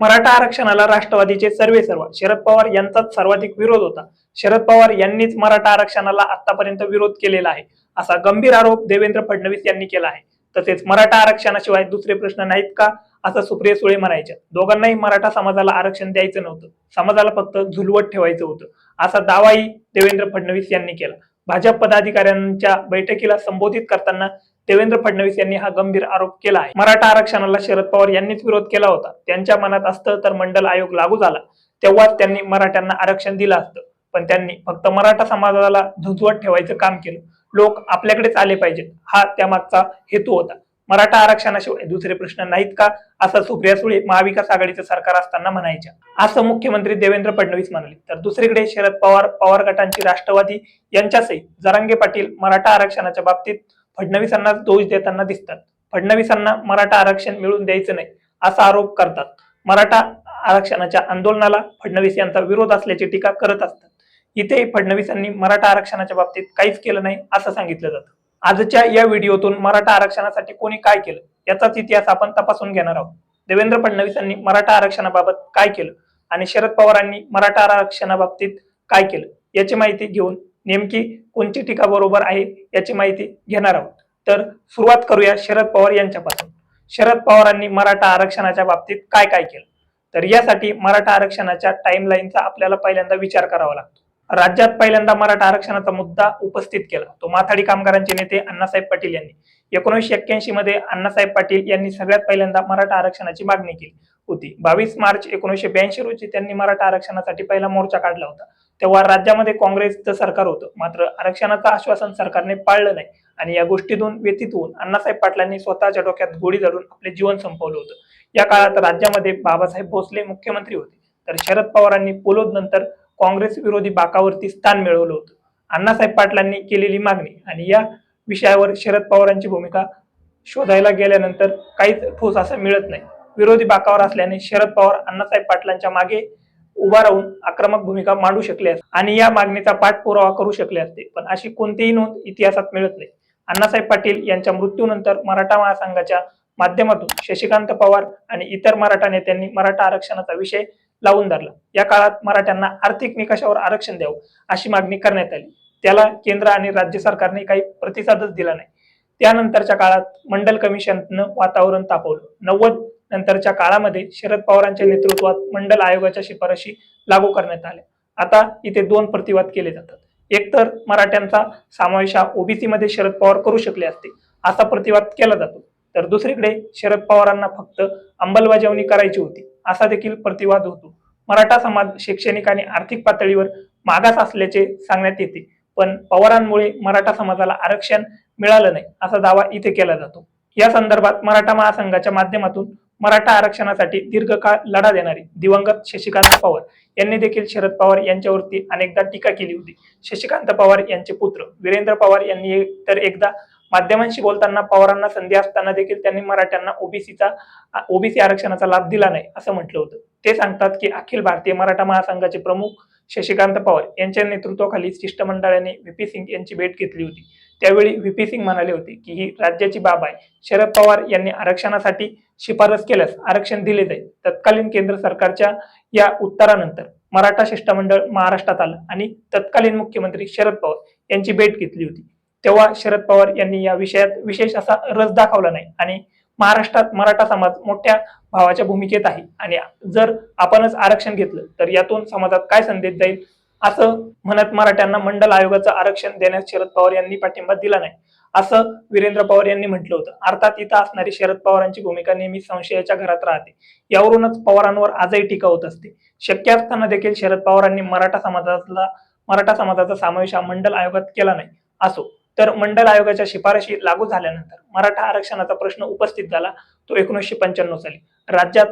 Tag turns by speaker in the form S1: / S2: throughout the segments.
S1: मराठा आरक्षणाला राष्ट्रवादीचे सर्वे सर्व. शरद पवार यांचाच सर्वाधिक विरोध होता. शरद पवार यांनीच मराठा आरक्षणाला आतापर्यंत विरोध केलेला आहे. असा गंभीर आरोप देवेंद्र फडणवीस यांनी केला आहे. तसेच मराठा आरक्षणाशिवाय दुसरे प्रश्न नाहीत का? असं सुप्रिया सुळे म्हणायच्या. दोघांनाही मराठा समाजाला आरक्षण द्यायचं नव्हतं. समाजाला फक्त झुलवत ठेवायचं होतं. असा दावाही देवेंद्र फडणवीस यांनी केला. भाजप पदाधिकाऱ्यांच्या बैठकीला संबोधित करताना देवेंद्र फडणवीस यांनी हा गंभीर आरोप केला आहे. मराठा आरक्षणाला शरद पवार यांनीच विरोध केला होता. त्यांच्या मनात असतं तर मंडल आयोग लागू झाला. तेव्हाच त्यांनी मराठ्यांना आरक्षण दिलं असतं. पण त्यांनी फक्त मराठा समाजाला झुंजवत ठेवायचं काम केलं. लोक आपल्याकडेच आले पाहिजेत. हा त्यामागचा हेतू होता. मराठा आरक्षणाशिवाय दुसरे प्रश्न नाहीत का? असं सुप्रिया सुळे महाविकास आघाडीचं सरकार असताना म्हणायच्या. असं मुख्यमंत्री देवेंद्र फडणवीस म्हणाले. तर दुसरीकडे शरद पवार पवार गटांची राष्ट्रवादी यांच्यासही जरांगे पाटील मराठा आरक्षणाच्या बाबतीत फडणवीसांना दोष देताना दिसतात. फडणवीसांना मराठा आरक्षण मिळून द्यायचं नाही असा आरोप करतात. मराठा आरक्षणाच्या आंदोलनाला फडणवीस यांचा विरोध असल्याची टीका करत असतात. इथेही फडणवीसांनी मराठा आरक्षणाच्या बाबतीत काहीच केलं नाही असं सांगितलं जातं. आजच्या या व्हिडिओतून मराठा आरक्षणासाठी कोणी काय केलं याचाच इतिहास आपण तपासून घेणार आहोत. देवेंद्र फडणवीसांनी मराठा आरक्षणाबाबत काय केलं आणि शरद पवारांनी मराठा आरक्षणाबाबतीत काय केलं याची माहिती घेऊन नेमकी कोणती टीका बरोबर आहे याची माहिती घेणार आहोत. तर सुरुवात करूया शरद पवार यांच्यापासून. शरद पवारांनी मराठा आरक्षणाच्या बाबतीत काय काय केलं? तर यासाठी मराठा आरक्षणाच्या टाइमलाईनचा आपल्याला पहिल्यांदा विचार करावा लागतो. राज्यात पहिल्यांदा मराठा आरक्षणाचा मुद्दा उपस्थित केला. तो माथाडी कामगारांचे नेते अण्णासाहेब पाटील यांनी. एकोणीसशे एक्क्याऐंशी मध्ये अण्णासाहेब पाटील यांनी सगळ्यात पहिल्यांदा मराठा आरक्षणाची मागणी केली होती. बावीस मार्च एकोणीसशे ब्याऐंशी रोजी त्यांनी मराठा आरक्षणासाठी पहिला मोर्चा काढला होता. तेव्हा राज्यामध्ये काँग्रेसचं सरकार होतं. मात्र आरक्षणाचं आश्वासन सरकारने पाळलं नाही आणि या गोष्टीतून व्यतीत होऊन अण्णासाहेब पाटलांनी स्वतःच्या डोक्यात गोळी झाडून आपले जीवन संपवलं होतं. या काळात राज्यामध्ये बाबासाहेब भोसले मुख्यमंत्री होते. तर शरद पवारांनी पोलोद नंतर काँग्रेस विरोधी बाकावरती स्थान मिळवलं होतं. अण्णासाहेब पाटलांनी केलेली मागणी आणि या विषयावर शरद पवारांची भूमिका शोधायला गेल्यानंतर काहीच ठोस असं मिळत नाही. विरोधी बाकावर असल्याने शरद पवार अण्णासाहेब पाटलांच्या मागे उभा राहून आक्रमक भूमिका मांडू शकले असते आणि या मागणीचा पाठपुरावा करू शकले असते. पण अशी कोणतीही नोंद इतिहासात मिळत नाही. अण्णासाहेब पाटील यांच्या मृत्यूनंतर मराठा महासंघाच्या माध्यमातून शशिकांत पवार आणि इतर मराठा नेत्यांनी मराठा आरक्षणाचा विषय लावून धरला. या काळात मराठ्यांना आर्थिक निकषावर आरक्षण द्यावं अशी मागणी करण्यात आली. त्याला केंद्र आणि राज्य सरकारने काही प्रतिसादच दिला नाही. त्यानंतरच्या काळात मंडल कमिशननं वातावरण तापवलं. नव्वद नंतरच्या काळामध्ये शरद पवारांच्या नेतृत्वात मंडल आयोगाच्या शिफारशी लागू करण्यात आल्या. आता इथे दोन प्रतिवाद केले जातात. एकतर मराठ्यांचा समावेश हा ओबीसी मध्ये शरद पवार करू शकले असते असा प्रतिवाद केला जातो. तर दुसरीकडे शरद पवारांना फक्त अंमलबजावणी करायची होती. असा देखील प्रतिवाद होतो. मराठा समाज शैक्षणिक आणि आर्थिक पातळीवर मागास असल्याचे सांगण्यात येते. पण पवारांमुळे मराठा समाजाला आरक्षण मिळालं नाही असा दावा इथे केला जातो. या संदर्भात मराठा महासंघाच्या माध्यमातून मराठा आरक्षणासाठी दीर्घकाळ लढा देणारे दिवंगत शशिकांत पवार यांनी देखील शरद पवार यांच्यावरती अनेकदा टीका केली होती. शशिकांत पवार यांचे पुत्र वीरेंद्र पवार यांनी तर एकदा माध्यमांशी बोलताना पवारांना संधी असताना देखील त्यांनी मराठ्यांना ओबीसीचा ओबीसी आरक्षणाचा लाभ दिला नाही असं म्हटलं होतं. ते सांगतात की अखिल भारतीय मराठा महासंघाचे प्रमुख शशिकांत पवार यांच्या नेतृत्वाखाली शिष्टमंडळाने व्हीपी सिंग यांची भेट घेतली होती. त्यावेळी व्हीपी सिंग म्हणाले होते की ही राज्याची बाब आहे. शरद पवार यांनी आरक्षणासाठी शिफारस केल्यास आरक्षण दिले जाईल. तत्कालीन केंद्र सरकारच्या या उत्तरानंतर मराठा शिष्टमंडळ महाराष्ट्रात आलं आणि तत्कालीन मुख्यमंत्री शरद पवार यांची भेट घेतली होती. तेव्हा शरद पवार यांनी या विषयात विशेष असा रस दाखवला नाही. आणि महाराष्ट्रात मराठा समाज मोठ्या भावाच्या भूमिकेत आहे. आणि जर आपणच आरक्षण घेतलं तर यातून समाजात काय संदेश जाईल? असं म्हणत मराठ्यांना मंडल आयोगाचं आरक्षण देण्यास शरद पवार यांनी पाठिंबा दिला नाही. असं वीरेंद्र पवार यांनी म्हटलं होतं. अर्थात इथं असणारी शरद पवारांची भूमिका नेहमी संशयाच्या घरात राहते. यावरूनच पवारांवर आजही टीका होत असते. शक्य असताना देखील शरद पवारांनी मराठा समाजाला मराठा समाजाचा समावेश हा मंडल आयोगात केला नाही. असो. तर मंडल आयोगाच्या शिफारशी लागू झाल्यानंतर मराठा आरक्षणाचा प्रश्न उपस्थित झाला. तो एकोणीसशे पंच्याण्णव साली. राज्यात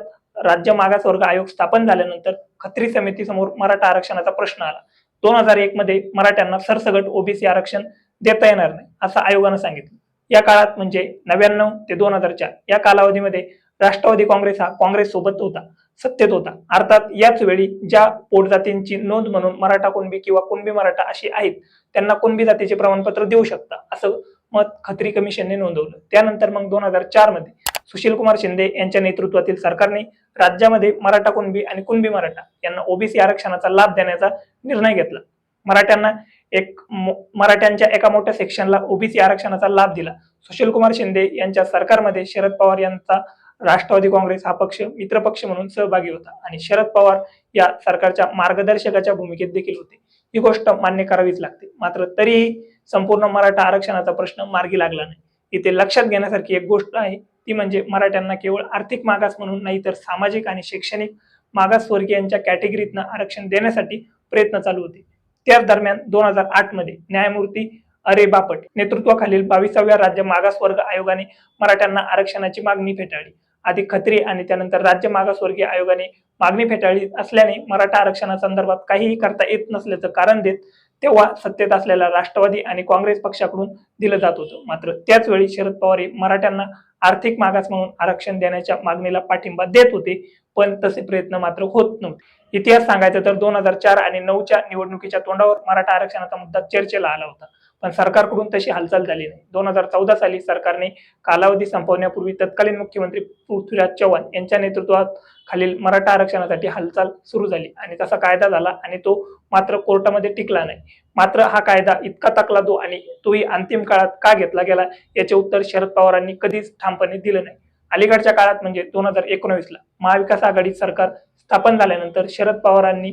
S1: राज्य मागासवर्ग आयोग स्थापन झाल्यानंतर खत्री समितीसमोर मराठा आरक्षणाचा प्रश्न आला. दोन हजार एक मध्ये मराठ्यांना सरसगट ओबीसी आरक्षण देता येणार नाही असं आयोगानं सांगितलं. या काळात म्हणजे नव्याण्णव ते दोन हजार चार या कालावधीमध्ये राष्ट्रवादी काँग्रेस हा काँग्रेस सोबत होता सत्तेत होता. अर्थात याच वेळी ज्या पोटजातींची नोंद म्हणून मराठा कुणबी किंवा कुणबी मराठा अशी आहेत त्यांना कुणबी जातीचे प्रमाणपत्र देऊ शकता असं मत खत्री कमिशनने नोंदवलं. त्यानंतर मग दोन हजार चारमध्ये सुशीलकुमार शिंदे यांच्या नेतृत्वातील सरकारने राज्यामध्ये मराठा कुणबी आणि कुणबी मराठा यांना ओबीसी आरक्षणाचा लाभ देण्याचा निर्णय घेतला. मराठ्यांना एक मो- मराठ्यांच्या एका मोठ्या सेक्शनला ओबीसी आरक्षणाचा लाभ दिला. सुशीलकुमार शिंदे यांच्या सरकारमध्ये शरद पवार यांचा राष्ट्रवादी काँग्रेस हा पक्ष मित्रपक्ष म्हणून सहभागी होता आणि शरद पवार या सरकारच्या मार्गदर्शकाच्या भूमिकेत देखील होते. ही गोष्ट मान्य करावीच लागते. मात्र तरीही संपूर्ण मराठा आरक्षणाचा प्रश्न मार्गी लागला नाही. इथे लक्षात घेण्यासारखी एक गोष्ट आहे ती म्हणजे मराठ्यांना केवळ आर्थिक मागास म्हणून नाही तर सामाजिक आणि शैक्षणिक मागासवर्गीयांच्या कॅटेगरीतनं आरक्षण देण्यासाठी प्रयत्न चालू होते. त्याच दरम्यान दोन हजार आठमध्ये न्यायमूर्ती अरे बापट नेतृत्वाखालील बावीसाव्या राज्य मागासवर्ग आयोगाने मराठ्यांना आरक्षणाची मागणी फेटाळली. आदी खत्री आणि त्यानंतर राज्य मागासवर्गीय आयोगाने मागणी फेटाळली असल्याने मराठा आरक्षणासंदर्भात काहीही करता येत नसल्याचं कारण देत तेव्हा सत्तेत असलेल्या राष्ट्रवादी आणि काँग्रेस पक्षाकडून दिलं जात होतं. मात्र त्याच वेळी शरद पवार हे मराठ्यांना आर्थिक मागास म्हणून आरक्षण देण्याच्या मागणीला पाठिंबा देत होते पण तसे प्रयत्न मात्र होत नव्हते. इतिहास सांगायचा तर दोन हजार चार आणि नऊच्या निवडणुकीच्या तोंडावर मराठा आरक्षणाचा मुद्दा चर्चेला आला होता. पण सरकारकडून तशी हालचाल झाली नाही. दोन हजार चौदा साली सरकारने कालावधी संपवण्यापूर्वी तत्कालीन मुख्यमंत्री पृथ्वीराज चव्हाण यांच्या नेतृत्वात खालील मराठा आरक्षणासाठी हालचाल सुरू झाली आणि तसा कायदा झाला आणि तो मात्र कोर्टामध्ये टिकला नाही. मात्र हा कायदा इतका तकलादो आणि तोही अंतिम काळात का घेतला गेला याचे उत्तर शरद पवारांनी कधीच ठामपणे दिलं नाही. अलीकडच्या काळात म्हणजे दोन हजार एकोणवीसला महाविकास आघाडी सरकार स्थापन झाल्यानंतर शरद पवारांनी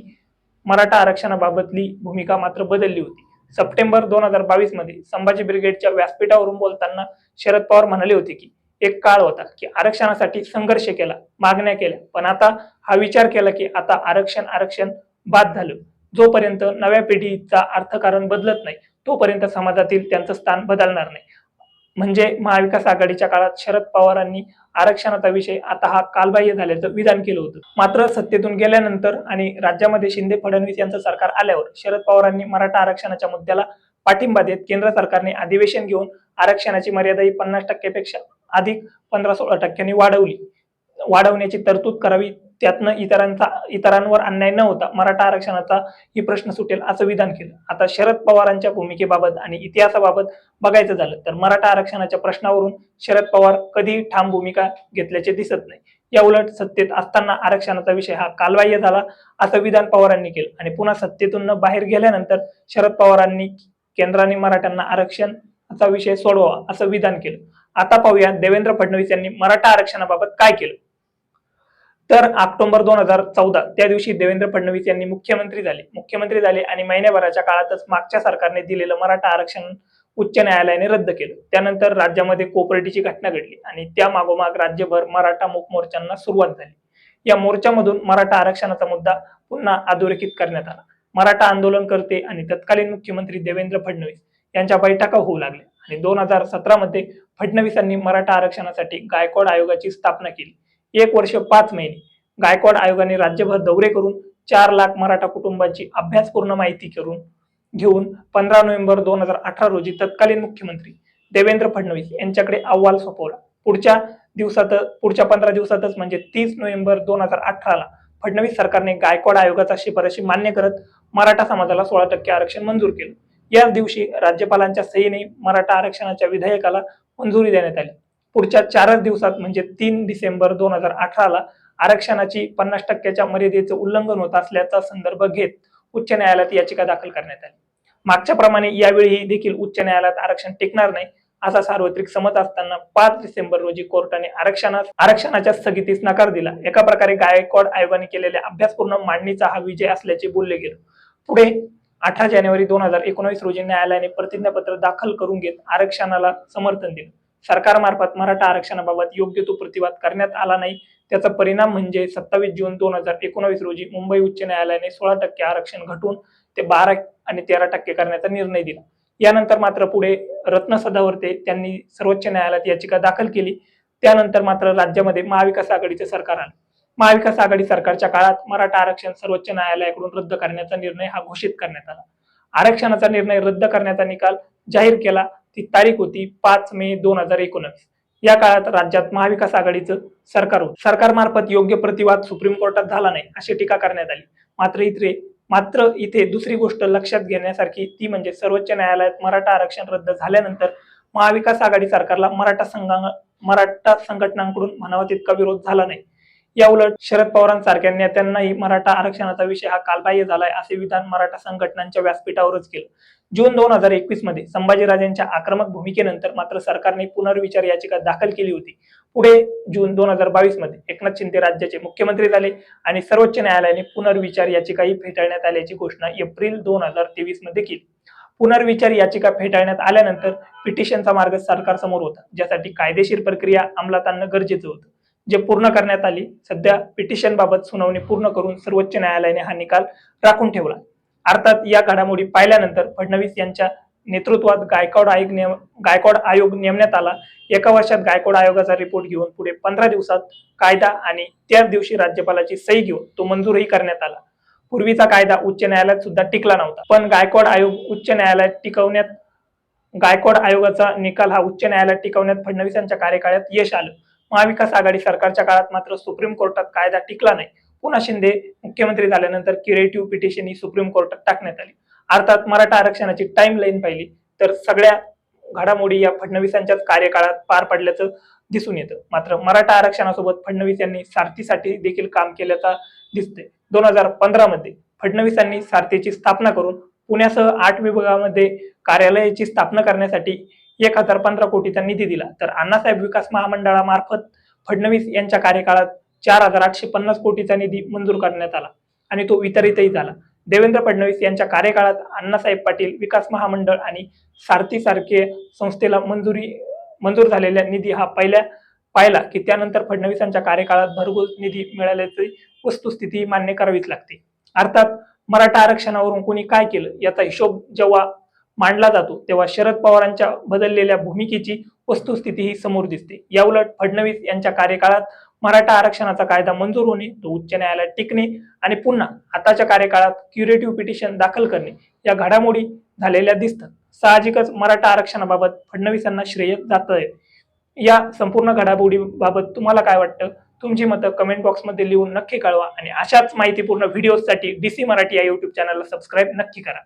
S1: मराठा आरक्षणाबाबतली भूमिका मात्र बदलली होती. सप्टेंबर दोन हजार बावीसमध्ये संभाजी ब्रिगेडच्या व्यासपीठावरून बोलताना शरद पवार म्हणाले होते की एक काळ होता की आरक्षणासाठी संघर्ष केला मागण्या केल्या पण आता हा विचार केला की आता आरक्षण आरक्षण बाद झालं. जोपर्यंत नव्या पिढीचा अर्थकारण बदलत नाही तोपर्यंत समाजातील त्यांचं स्थान बदलणार नाही. म्हणजे महाविकास आघाडीच्या काळात शरद पवारांनी आरक्षणाचा विषय आता हा कालबाह्य झाल्याचं विधान केलं होतं. मात्र सत्तेतून गेल्यानंतर आणि राज्यामध्ये शिंदे फडणवीस यांचं सरकार आल्यावर शरद पवारांनी मराठा आरक्षणाच्या मुद्द्याला पाठिंबा देत केंद्र सरकारने अधिवेशन घेऊन आरक्षणाची मर्यादा ही पन्नास टक्क्यापेक्षा अधिक पंधरा सोळा टक्क्यांनी वाढवली. वाढवण्याची तरतूद करावी त्यातनं इतरांचा इतरांवर अन्याय न होता मराठा आरक्षणाचा ही प्रश्न सुटेल असं विधान केलं. आता शरद पवारांच्या भूमिकेबाबत आणि इतिहासाबाबत बघायचं झालं तर मराठा आरक्षणाच्या प्रश्नावरून शरद पवार कधी ठाम भूमिका घेतल्याचे दिसत नाही. या उलट सत्तेत असताना आरक्षणाचा विषय हा कालबाह्य झाला असं विधान पवारांनी केलं. आणि पुन्हा सत्तेतून बाहेर गेल्यानंतर शरद पवारांनी केंद्राने मराठ्यांना आरक्षणाचा विषय सोडवा असं विधान केलं. आता पाहूया देवेंद्र फडणवीस यांनी मराठा आरक्षणाबाबत काय केलं? तर ऑक्टोबर दोन हजार चौदा त्या दिवशी देवेंद्र फडणवीस यांनी मुख्यमंत्री झाले. मुख्यमंत्री झाले आणि महिन्याभराच्या काळातच मागच्या सरकारने दिलेलं मराठा आरक्षण उच्च न्यायालयाने रद्द केलं. त्यानंतर राज्यामध्ये कोपर्टीची घटना घडली आणि त्या मागोमाग राज्यभर मराठा मूक मोर्चांना सुरुवात झाली. या मोर्चामधून मराठा आरक्षणाचा मुद्दा पुन्हा अधोरेखित करण्यात आला. मराठा आंदोलनकर्ते आणि तत्कालीन मुख्यमंत्री देवेंद्र फडणवीस यांच्या बैठका होऊ लागल्या आणि दोन हजार सतरामध्ये फडणवीसांनी मराठा आरक्षणासाठी गायकवाड आयोगाची स्थापना केली. एक वर्ष पाच महिने. गायकवाड आयोगाने राज्यभर दौरे करून चार लाख मराठा कुटुंबांची अभ्यासपूर्ण माहिती करून घेऊन पंधरा नोव्हेंबर दोन हजार अठरा रोजी तत्कालीन मुख्यमंत्री देवेंद्र फडणवीस यांच्याकडे अहवाल सोपवला. पुढच्या दिवसात पुढच्या पंधरा दिवसातच म्हणजे तीस नोव्हेंबर दोन हजार अठराला फडणवीस सरकारने गायकवाड आयोगाचा शिफारशी मान्य करत मराठा समाजाला सोळा टक्के आरक्षण मंजूर केलं. याच दिवशी राज्यपालांच्या सहीने मराठा आरक्षणाच्या विधेयकाला मंजुरी देण्यात आली. पुढच्या चारच दिवसात म्हणजे तीन डिसेंबर दोन हजार अठराला आरक्षणाची पन्नास टक्क्याच्या मर्यादेचं उल्लंघन होत असल्याचा संदर्भ घेत उच्च न्यायालयात याचिका दाखल करण्यात आली. मागच्या प्रमाणे यावेळी देखील उच्च न्यायालयात आरक्षण टिकणार नाही असा सार्वत्रिक समज असताना पाच डिसेंबर रोजी कोर्टाने आरक्षणास आरक्षणाच्या स्थगितीस नकार दिला. एका प्रकारे गायकवाड आयोगाने केलेल्या अभ्यासपूर्ण मांडणीचा हा विजय असल्याचे बोलले गेले. पुढे अठरा जानेवारी दोन हजार एकोणवीस रोजी न्यायालयाने प्रतिज्ञापत्र दाखल करून घेत आरक्षणाला समर्थन दिलं. सरकारमार्फत मराठा आरक्षणाबाबत योग्य तो प्रतिवाद करण्यात आला नाही. त्याचा परिणाम म्हणजे सत्तावीस जून दोन हजार एकोणवीस रोजी मुंबई उच्च न्यायालयाने सोळा टक्के आरक्षण घटून ते बारा आणि तेरा टक्के करण्याचा निर्णय दिला. यानंतर मात्र पुढे रत्न सदावर्ते त्यांनी सर्वोच्च न्यायालयात याचिका दाखल केली. त्यानंतर मात्र राज्यामध्ये महाविकास आघाडीचे सरकार आले. महाविकास आघाडी सरकारच्या काळात मराठा आरक्षण सर्वोच्च न्यायालयाकडून रद्द करण्याचा निर्णय हा घोषित करण्यात आला. आरक्षणाचा निर्णय रद्द करण्याचा निकाल जाहीर केला. ती तारीख होती पाच मे दोन हजार एकोणीस या काळात राज्यात महाविकास आघाडीचं सरकार होतं. सरकारमार्फत योग्य प्रतिवाद सुप्रीम कोर्टात झाला नाही अशी टीका करण्यात आली. मात्र इथे मात्र इथे दुसरी गोष्ट लक्षात घेण्यासारखी ती म्हणजे सर्वोच्च न्यायालयात मराठा आरक्षण रद्द झाल्यानंतर महाविकास आघाडी सरकारला मराठा संघा मराठा संघटनांकडून म्हणावा तितका विरोध झाला नाही. या उलट शरद पवारांसारख्या नेत्यांनाही मराठा आरक्षणाचा विषय हा कालबाह्य झालाय असे विधान मराठा संघटनांच्या व्यासपीठावरच केलं. जून दोन हजार एकवीसमध्ये संभाजीराजेंच्या आक्रमक भूमिकेनंतर मात्र सरकारने पुनर्विचार याचिका दाखल केली होती. पुढे जून दोन हजार बावीसमध्ये एकनाथ शिंदे राज्याचे मुख्यमंत्री झाले आणि सर्वोच्च न्यायालयाने पुनर्विचार याचिकाही फेटाळण्यात आल्याची घोषणा एप्रिल दोन हजार तेवीसमध्ये केली. पुनर्विचार याचिका फेटाळण्यात आल्यानंतर पिटिशनचा मार्ग सरकारसमोर होता ज्यासाठी कायदेशीर प्रक्रिया अंमलात आणणं गरजेचं होतं. जे पूर्ण करण्यात आली सध्या पिटिशन बाबत सुनावणी पूर्ण करून सर्वोच्च न्यायालयाने हा निकाल राखून ठेवला. अर्थात या घडामोडी पाहिल्यानंतर फडणवीस यांच्या नेतृत्वात गायकवाड आयोग नेम गायकवाड आयोग नेमण्यात आला. एका वर्षात गायकवाड आयोगाचा रिपोर्ट घेऊन पुढे पंधरा दिवसात कायदा आणि त्याच दिवशी राज्यपालाची सही घेऊन तो मंजूरही करण्यात आला. पूर्वीचा कायदा उच्च न्यायालयात सुद्धा टिकला नव्हता. पण गायकवाड आयोग उच्च न्यायालयात टिकवण्यात गायकवाड आयोगाचा निकाल हा उच्च न्यायालयात टिकवण्यात फडणवीस यांच्या कार्यकाळात यश आलं. महाविकास आघाडी सरकारच्या काळात मात्र सुप्रीम कोर्टात कायदा टिकला नाही. पुन्हा शिंदे मुख्यमंत्री झाल्यानंतर क्युरेटिव्ह पिटिशन ही सुप्रीम कोर्टात टाकण्यात आली. अर्थात मराठा आरक्षणाची टाइम लाईन पाहिली तर सगळ्या घडामोडी या फडणवीसांच्याच कार्यकाळात पार पडल्याचं दिसून येतं. मात्र मराठा आरक्षणासोबत फडणवीस यांनी सारथीसाठी देखील काम केल्याचा दिसते दोन हजार पंधरा मध्ये फडणवीसांनी सारथीची स्थापना करून पुण्यासह आठ विभागामध्ये कार्यालयाची स्थापना करण्यासाठी एक हजार पंधरा कोटीचा निधी दिला. तर अण्णासाहेब विकास महामंडळामार्फत फडणवीस यांच्या कार्यकाळात चार हजार आठशे पन्नास कोटीचा निधी मंजूर करण्यात आला आणि तो वितरितही झाला. देवेंद्र फडणवीस यांच्या कार्यकाळात अण्णासाहेब पाटील विकास महामंडळ आणि सारथी सारखे संस्थेला मंजुरी मंजूर झालेल्या निधी हा पहिल्या पाहिला की त्यानंतर फडणवीसांच्या कार्यकाळात भरघोस निधी मिळाल्याची वस्तुस्थिती मान्य करावीच लागते. अर्थात मराठा आरक्षणावरून कोणी काय केलं याचा हिशोब जेव्हा मांडला जातो तेव्हा शरद पवारांच्या बदललेल्या भूमिकेची वस्तुस्थिती ही समोर दिसते. याउलट फडणवीस यांच्या कार्यकाळात मराठा आरक्षणाचा कायदा मंजूर होणे तो उच्च न्यायालयात टिकणे आणि पुन्हा आताच्या कार्यकाळात क्युरेटिव्ह पिटिशन दाखल करणे या घडामोडी झालेल्या दिसतात. साहजिकच मराठा आरक्षणाबाबत फडणवीसांना श्रेय जात आहे या संपूर्ण घडामोडीबाबत तुम्हाला काय वाटतं? तुमची मतं कमेंट बॉक्समध्ये लिहून नक्की कळवा आणि अशाच माहितीपूर्ण व्हिडिओसाठी डीसी मराठी या युट्यूब चॅनलला सबस्क्राईब नक्की करा.